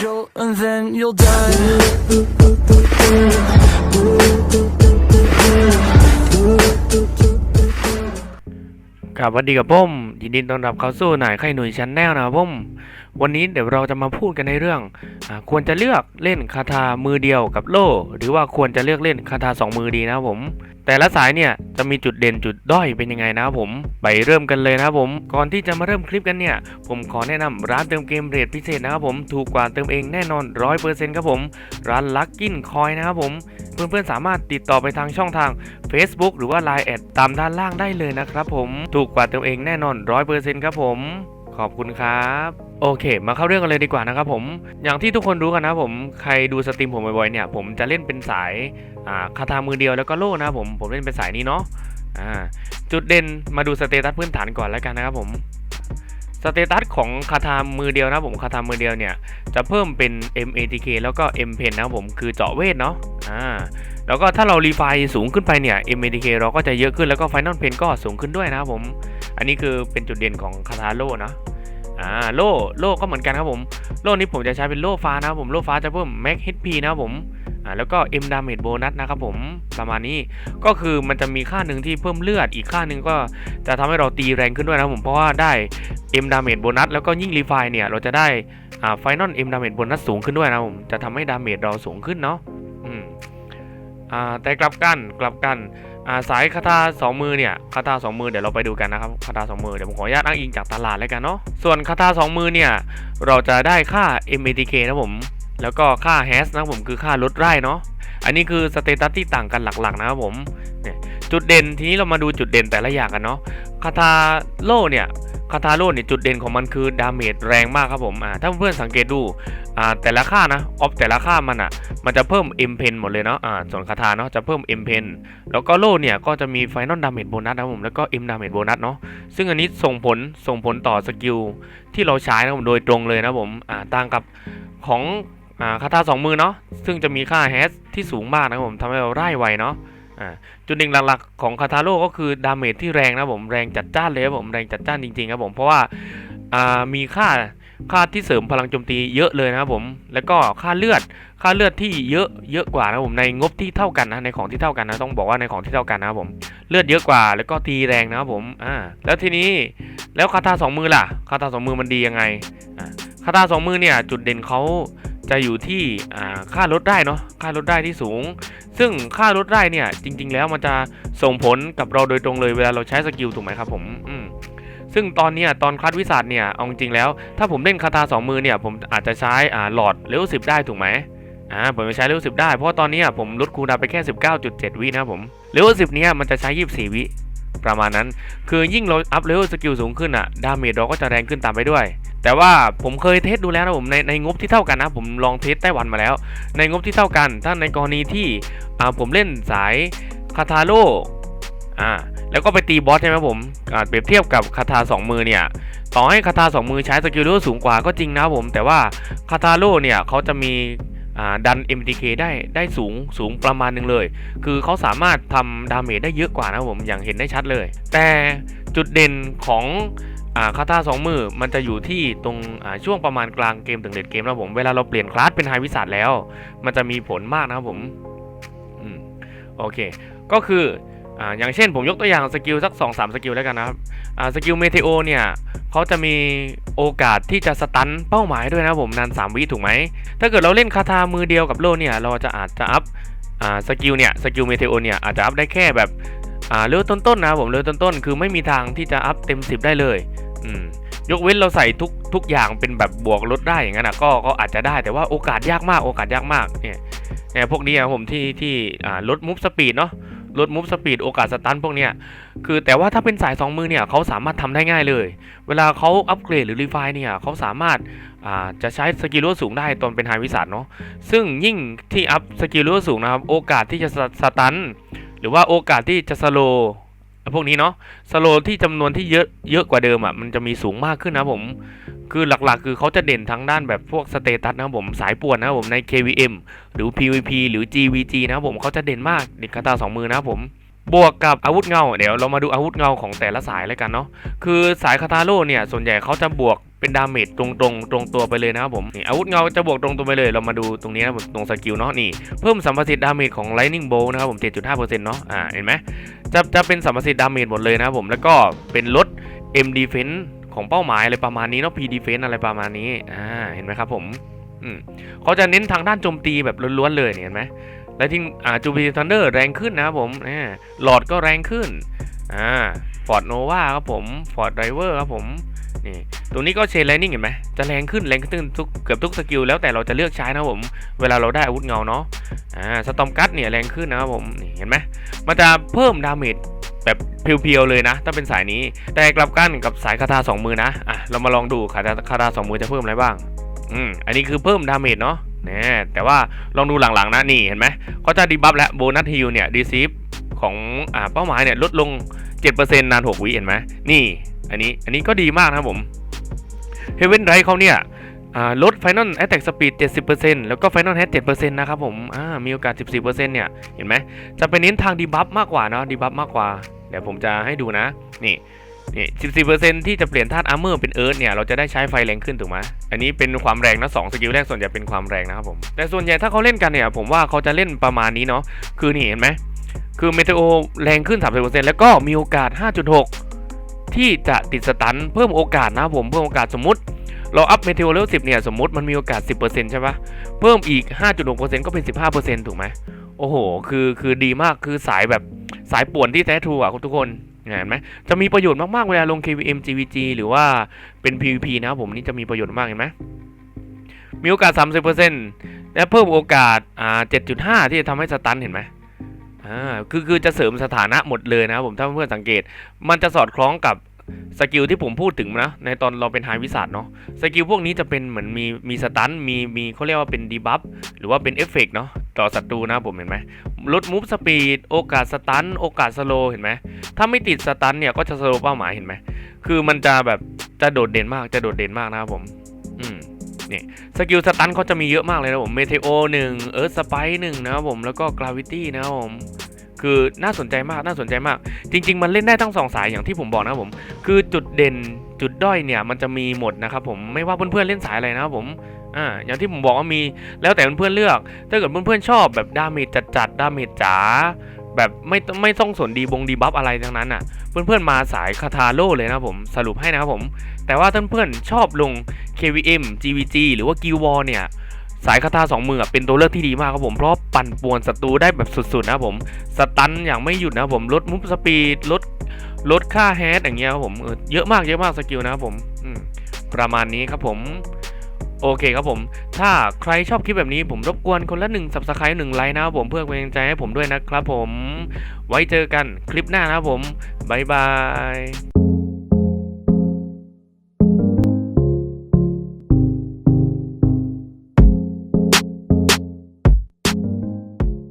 angel and then you'll die. ครับสวัสดีกับผมยินดีต้อนรับเข้าสู่หน่ายไข่หนุ่ยชั้นแนลนะครับผม วันนี้เดี๋ยวเราจะมาพูดกันในเรื่องอควรจะเลือกเล่นคาถามือเดียวกับโล่ หรือว่าควรจะเลือกเล่นคาถาสองมือดีนะครับผม แต่ละสายเนี่ยจะมีจุดเด่นจุดด้อยเป็นยังไงนะครับผม ไปเริ่มกันเลยนะครับผม ก่อนที่จะมาเริ่มคลิปกันเนี่ย ผมขอแนะนำร้านเติมเกมเรทพิเศษนะครับผม ถูกกว่าเติมเองแน่นอน 100%ครับผม ร้านลักกินคอยนะครับผม เพื่อนๆสามารถติดต่อไปทางช่องทาง Facebook หรือว่า Line แอดตามด้านล่างได้เลยนะครับผม ถูกกว่าเติมเองแน่นอน 100%ครับผม ขอบคุณครับ โอเค มาเข้าเรื่องกันเลยดีกว่านะครับผมอย่างที่ทุกคนรู้กันนะผมใครดูสตรีมผมบ่อยๆเนี่ย ผมจะเล่นเป็นสายาคาถามือเดียวแล้วก็โล่นะผมผมเล่นเป็นสายนี้เนาะจุดเด่นมาดูสเตตัสพื้นฐานก่อนแล้วกันนะครับผมสเตตัสของคาถามือเดียวนะผมคาถามือเดียวเนี่ยจะเพิ่มเป็น MATK แล้วก็ M Pen นะผมคือเจาะเวทเนาะอ่าแล้วก็ถ้าเรารีไฟสูงขึ้นไปเนี่ย MATK เราก็จะเยอะขึ้นแล้วก็ Final Pen ก็สูงขึ้นด้วยนะครับผม อันนี้คือเป็นจุดเด่นของคาถาโล่นะ อ่าโล่โล่ก็เหมือนกันครับผม โล่นี้ผมจะใช้เป็นโล่ฟ้านะครับผมโล่ฟ้าจะเพิ่ม Max HP นะครับผมอ่าแล้วก็ M Damage Bonus นะครับผมประมาณนี้ก็คือมันจะมีค่าหนึ่งที่เพิ่มเลือดอีกค่าหนึ่งก็จะทำให้เราตีแรงขึ้นด้วยนะผมเพราะว่าได้ M Damage Bonus แล้วก็ยิ่งรีไฟเนี่ยเราจะได้อ่า Final M Damage Bonus สูงขึ้นด้วยนะผมจะทำให้ดาเมจเราสูงขึ้นเนาะอืมอ่าแต่กลับกันกลับกัน อ่าสายคาถาสองมือเนี่ยคาถาสองมือเดี๋ยวเราไปดูกันนะครับคาถาสองมือเดี๋ยวผมขออนุญาตอ้างอิงจากตลาดแล้วกันเนาะส่วนคาถาสองมือเนี่ยเราจะได้ค่า MATK นะผมแล้วก็ค่า hash นะผมคือค่าลดไร่เนาะอันนี้คือสเตตัสที่ต่างกันหลักๆนะครับผมเนี่ยจุดเด่นทีนี้เรามาดูจุดเด่นแต่ละอย่างกันเนาะคาถาโล่เนี่ย คาถาโล่เนี่ยจุดเด่นของมันคือดาเมจแรงมากครับผมอ่าถ้าเพื่อนสังเกตดูอ่าแต่ละค่านะออฟแต่ละค่ามันอะมันจะเพิ่ม M pen หมดเลยเนาะอ่าส่วนคาถาเนาะจะเพิ่ม M pen แล้วก็โล่เนี่ยก็จะมี Final Damage Bonus นะผมแล้วก็ M Damage Bonus เนาะซึ่งอันนี้ส่งผลส่งผลต่อสกิลที่เราใช้นะผมโดยตรงเลยนะผมอ่าต่างกับของอ่าคาถาสองมือเนาะซึ่งจะมีค่า hash ที่สูงมากนะผมทำให้เราไล่ไวเนาะ อ่าจุดเด่นหลักๆของคาทาโร่ก็คือดาเมจที่แรงนะผมแรงจัดจ้านเลยครับผมแรงจัดจ้านจริงๆครับผมเพราะว่าอ่ามีค่าค่าที่เสริมพลังโจมตีเยอะเลยนะครับผม แล้วก็ค่าเลือด ค่าเลือดที่เยอะเยอะกว่านะครับผม ในงบที่เท่ากันนะ ในของที่เท่ากันนะ ต้องบอกว่าในของที่เท่ากันนะครับผม เลือดเยอะกว่า แล้วก็ตีแรงนะครับผม อ่า แล้วทีนี้ แล้วคาถาสองมือล่ะ คาถาสองมือมันดียังไง อ่า คาถาสองมือเนี่ย จุดเด่นเขา จะอยู่ที่ค่าลดได้เนาะค่าลดได้ที่สูง ซึ่งค่าลดได้เนี่ยจริง ๆ แล้วมันจะส่งผลกับเราโดยตรงเลยเวลาเราใช้สกิลถูกไหมครับผมอืมซึ่งตอนนี้ตอนคลาสวิสัทเนี่ยเอาจริงๆแล้ว ถ้าผมเล่นคาถาสองมือเนี่ยผมอาจจะใช้อ่าหลอดเลเวลสิบได้ถูกไหมอ่าผมจะใช้เลเวลสิบได้เพราะาตอนนี้ผมลดคูลดาวไปแค่ 19.7 วินะผมเลเวลสิบเนี้ยมันจะใช้ 24 วิประมาณนั้น คือยิ่งเราอัพเลเวลสกิลสูงขึ้นอะดาเมจเราก็จะแรงขึ้นตามไปด้วย แต่ว่าผมเคยเทสดูแล้วนะผมในในงบที่เท่ากันนะ ผมลองเทสไต้หวันมาแล้ว ในงบที่เท่ากัน ถ้าในกรณีที่อ่าผมเล่นสายคาทาโร่อ่าแล้วก็ไปตีบอสใช่ไหมผมอ่าเปรียบเทียบกับคาถาสองมือเนี่ยต่อให้คาถาสองมือใช้สกิลเลเวลสูงกว่าก็จริงนะผม แต่ว่าคาทาโร่เนี่ยเขาจะมีอ่าดัน MTK ได้ได้สูงสูงประมาณหนึงเลย คือเขาสามารถทำดาเมจได้เยอะกว่านะผมอย่างเห็นได้ชัดเลย แต่ จุดเด่นของอคาถาสองมือมันจะอยู่ที่ตรงช่วงประมาณกลางเกมถึงเด็ดเกมนะผม เวลาเราเปลี่ยนคลาสเป็นไฮวิสัทแล้ว มันจะมีผลมากนะครับผมอมโอเค ก็คือออย่างเช่นผมยกตัวอย่างสกิลสัก 2 3 สกิลแล้วกันนะครับสกิลเมเทโอเนี่ยเขาจะมีโอกาสที่จะสตันเป้าหมายด้วยนะผมนาน 3 วิถูกไหม ถ้าเกิดเราเล่นคาถามือเดียวกับโลเนี่ยเราจะอาจจะอัพสกิลเนี่ยสกิลเมเทโอเนี่ยอาจจะอัพได้แค่แบบ อ่าเลือต้นๆนะผมเลือต้นๆคือไม่มีทางที่จะอัพเต็ม 10 ได้เลยอืมยกเว้นเราใส่ทุกทุกอย่างเป็นแบบบวกลดได้อย่างนั้นนะก็ก็อาจจะได้แต่ว่าโอกาสยากมากโอกาสยากมากเนี่ยเนี่ยพวกนี้อะผมที่ที่อ่าลดมูฟสปีดเนาะลดมูฟสปีดโอกาสสตันพวกเนี้ยคือแต่ว่าถ้าเป็นสายสองมือเนี่ยเขาสามารถทำได้ง่ายเลย เวลาเขาอัปเกรดหรือรีไฟเนี่ยเขาสามารถอ่าจะใช้สกิลลสูงได้ตอนเป็นไฮวิสัทเนาะซึ่งยิ่งที่อัพสกิลลเวลสูงนะครับโอกาสที่จะสสตัน หรือว่าโอกาสที่จะสโลพวกนี้เนาะสโลที่จำนวนที่เยอะเยอะกว่าเดิมอะมันจะมีสูงมากขึ้นนะผมคือหลักๆ คือเขาจะเด่นทั้งด้านแบบพวกสเตตัสนะผมสายป่วนนะผมใน KVM หรือ PVP หรือ GVG นะผมเขาจะเด่นมากเด็กคาตาสองมือนะผมบวกกับอาวุธเงา เดี๋ยวเรามาดูอาวุธเงาของแต่ละสายแล้วกันเนาะคือสายคาตาโร่เนี่ยส่วนใหญ่เขาจะบวก เป็นดาเมจตรงตรงตรงตัวไปเลยนะครับผมนี่อาวุธเงาจะบวกตรงตัวไปเลยเรามาดูตรงนี้นะผมตรงสกิลเนาะนี่เพิ่มสัมประสิทธิ์ดาเมจของ Lightning Bolt นะครับผม 7.5%เนาะอ่าเห็นไหมจะจะเป็นสัมประสิทธิ์ดาเมจหมดเลยนะครับผมแล้วก็เป็นลด M Defense ของเป้าหมายอะไรประมาณนี้เนาะ P Defense อะไรประมาณนี้อ่าเห็นไหมครับผมอืมเขาจะเน้นทางด้านโจมตีแบบล้วนๆเลยเห็นไหมและที่อ่าจูบิทันเดอร์แรงขึ้นนะครับผมอ่าหลอดก็แรงขึ้นอ่าฟอร์ดโนวาครับผมฟอร์ดไดเวอร์ครับผม นี่ตรงนี้ก็เชนไลนิ่งเห็นไหมจะแรงขึ้นแรงขึ้นทุกเกือบทุกสกิลแล้วแต่เราจะเลือกใช้นะผม เวลาเราได้อาวุธเงาเนาะอ่าสตอมกัตเนี่ยแรงขึ้นนะครับผมนี่เห็นไหมมันจะเพิ่มดาเมจแบบเพียวๆเลยนะ ถ้าเป็นสายนี้ แต่กลับกันกับสายคาถาสองมือนะอะเรามาลองดูคาถาคาถาสองมือจะเพิ่มอะไรบ้างอืมอันนี้คือเพิ่มดาเมจเนาะเนี่ยแต่ว่าลองดูหลังๆนะนี่เห็นไหมเขาจะดีบัฟและโบนัสฮิลเนี่ยดีซีฟของอ่าเป้าหมายเนี่ยลดลง 7%นาน 6 วิเห็นไหมนี่ อันนี้อันนี้ก็ดีมากนะครับผมเฮเวนไรเขาเนี่ยอ่าลด Final Attack Speed 70%แล้วก็ Final Head 7%นะครับผมมีโอกาส 14%เนี่ย เห็นไหม จะไปเน้นทางดีบัฟมากกว่าเนาะดีบัฟมากกว่า เดี๋ยวผมจะให้ดูนะ นี่นี่14%ที่จะเปลี่ยนธาตุอาร์เมอร์เป็นเอิร์ธเนี่ย เราจะได้ใช้ไฟแรงขึ้นถูกไหมอันนี้เป็นความแรงนะสองสกิลแรกส่วนใหญ่เป็นความแรงนะครับผม แต่ส่วนใหญ่ถ้าเขาเล่นกันเนี่ย ผมว่าเขาจะเล่นประมาณนี้เนาะ คือนี่เห็นไหม คือเมเทโอแรงขึ้น 30%แล้วก็มีโอกาส 5.6 ที่จะติดสตันเพิ่มโอกาสนะผมเพิ่มโอกาสสมมติเราอัพเมเทโอเลเวล10 เนี่ย สมมติมันมีโอกาส 10%ใช่ปะเพิ่มอีก 5.6%ก็เป็น 15%ถูกไหม โอ้โห คือคือดีมากคือสายแบบสายป่วนที่แท้ทรูอะทุกคนเห็นไหมจะมีประโยชน์มาก ๆ เวลาลง KVM GVG หรือว่าเป็น PVP นะครับผมนี่จะมีประโยชน์มากเห็นไหมมีโอกาส 30%และเพิ่มโอกาสอ่า7.5 ที่จะทำให้สตันเห็นไหม อ่าคือคือจะเสริมสถานะหมดเลยนะครับผมถ้าเพื่อนสังเกต มันจะสอดคล้องกับสกิลที่ผมพูดถึงนะในตอนเราเป็นไฮวิสัทเนาะสกิลพวกนี้จะเป็นเหมือนมีมีสตันมีมีเขาเรียกว่าเป็นดีบัฟหรือว่าเป็นเอฟเฟกเนาะต่อศัตรูนะผมเห็นไหมลดมูฟสปีดโอกาสสตันโอกาสสโลเห็นไหมถ้าไม่ติดสตันเนี่ยก็จะสโลเป้าหมายเห็นไหมคือมันจะแบบจะโดดเด่นมากจะโดดเด่นมากนะครับผม นี่สกิลสตันเขาจะมีเยอะมากเลยนะผมเมเทโอหนึ่งเอิร์ธสไปหนึ่งนะครับผมแล้วก็กราวิตี้นะครับผมคือน่าสนใจมากน่าสนใจมาก จริง ๆ มันเล่นได้ทั้งสองสายอย่างที่ผมบอกนะครับผม คือจุดเด่นจุดด้อยเนี่ยมันจะมีหมดนะครับผมไม่ว่าเพื่อนๆเล่นสายอะไรนะครับผมอ่าอย่างที่ผมบอกว่ามีแล้วแต่เพื่อนๆเลือก ถ้าเกิดเพื่อนๆชอบแบบดาเมจจัดๆดาเมจจ๋า แบบไม่ไม่ต้องสนดีบงดีบัฟอะไรทั้งนั้นอะ เพื่อนๆมาสายคาทาโร่เลยนะผมสรุปให้นะครับผม แต่ว่าถ้าเพื่อนๆชอบลง KVM GVG หรือว่า g u i l d War เนี่ยสายคาถาสองมือเป็นตัวเลือกที่ดีมากครับผมเพราะปั่นป่วนศัตรูได้แบบสุดๆนะผมสตันอย่างไม่หยุดนะผมลดมูฟสปีดลดลดค่าแฮชอย่างเงี้ยครับผมเยอะมากเยอะมากสกิลนะครับผมประมาณนี้ครับผม โอเคครับผม ถ้าใครชอบคลิปแบบนี้ผมรบกวนคนละหนึ่ง subscribe หนึ่งไลค์นะครับผมเพื่อเป็นกำลังใจให้ผมด้วยนะครับผม ไว้เจอกันคลิปหน้านะครับผม บ๊ายบาย